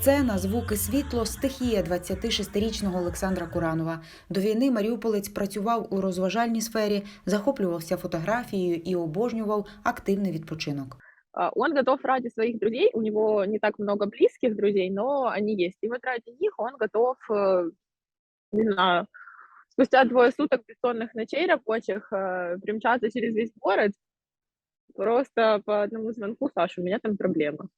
Сцена, звуки, світло стихія 26-річного Олександра Куранова. До війни Маріуполець працював у розважальній сфері, захоплювався фотографією і обожнював активний відпочинок. А, Он готов ради своих друзей, у него не так много близких друзей, но они есть. И вот ради них он готов, э, не знаю, спустя двое суток бессонных ночей рабочих э, примчаться через весь город просто по одному звонку, Саша, у меня там проблема.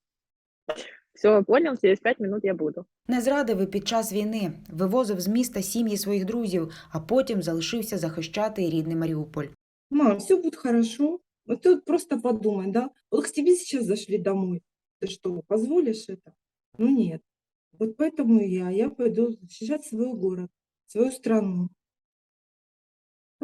Все, понял, через пять минут я буду. Не зрадив і під час війни, вивозив з міста сім'ї своїх друзів, а потім залишився захищати і рідний Маріуполь. Мам, все будет хорошо. Вот ты вот просто подумай, да? Вот к тебе сейчас зашли домой. Ты что, позволишь это? Ну нет. Вот поэтому и я, я пойду защищать свой город, свою страну.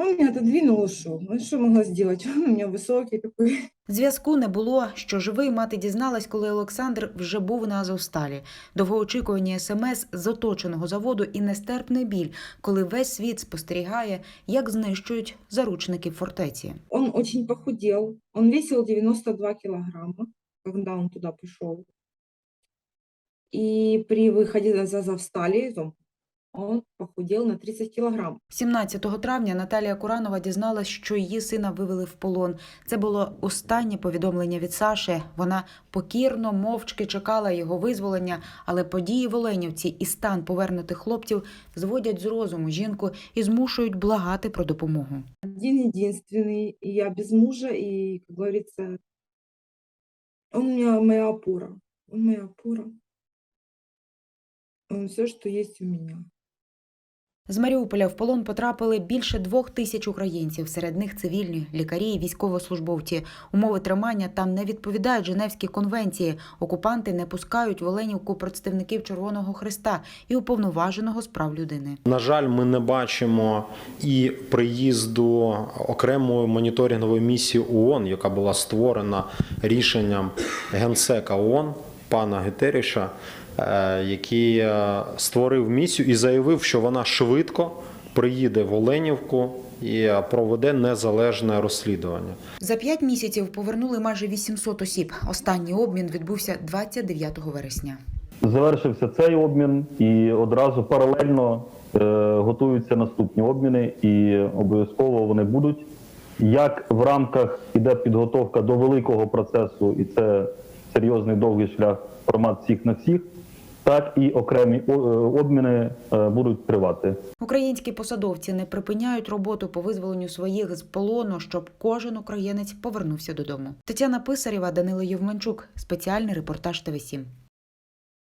Он меня отодвинул, ушел. Ну что могла сделать? Он у меня высокий такой. Зв'язку не було. Що живий мати дізналась, коли Олександр вже був на Азовсталі. Довгоочікувані смс з оточеного заводу і нестерпний біль, коли весь світ спостерігає, як знищують заручників фортеці. Он очень похудел. Он весил 92 килограмма, когда он туда пришел. И при выходе из Азовстали он- он похудел на 30 килограмм. 17 травня Наталія Куранова дізналась, що її сина вивели в полон. Це було останнє повідомлення від Саші. Вона покірно, мовчки чекала його визволення, але події в Оленівці і стан повернутих хлопців зводять з розуму жінку і змушують благати про допомогу. Один единственный, и я без мужа, говорится, он у меня моя опора. Он моя опора. Он все, что есть у меня. З Маріуполя в полон потрапили більше двох тисяч українців. Серед них цивільні, лікарі і військовослужбовці. Умови тримання там не відповідають Женевській конвенції. Окупанти не пускають в Оленівку представників Червоного Христа і уповноваженого з прав людини. На жаль, ми не бачимо і приїзду окремої моніторингової місії ООН, яка була створена рішенням генсека ООН пана Гетеріша, е, який е, створив місію і заявив, що вона швидко приїде в Оленівку і е, проведе незалежне розслідування. За п'ять місяців повернули майже 800 осіб. Останній обмін відбувся 29 вересня. Завершився цей обмін, і одразу паралельно е, готуються наступні обміни, і обов'язково вони будуть. Як в рамках іде підготовка до великого процесу, і це серйозний довгий шлях формат всіх на всіх, так і окремі е, обміни е, будуть тривати. Українські посадовці не припиняють роботу по визволенню своїх з полону, щоб кожен українець повернувся додому. Тетяна Писарєва, Данило Євменчук. Спеціальний репортаж ТВ 7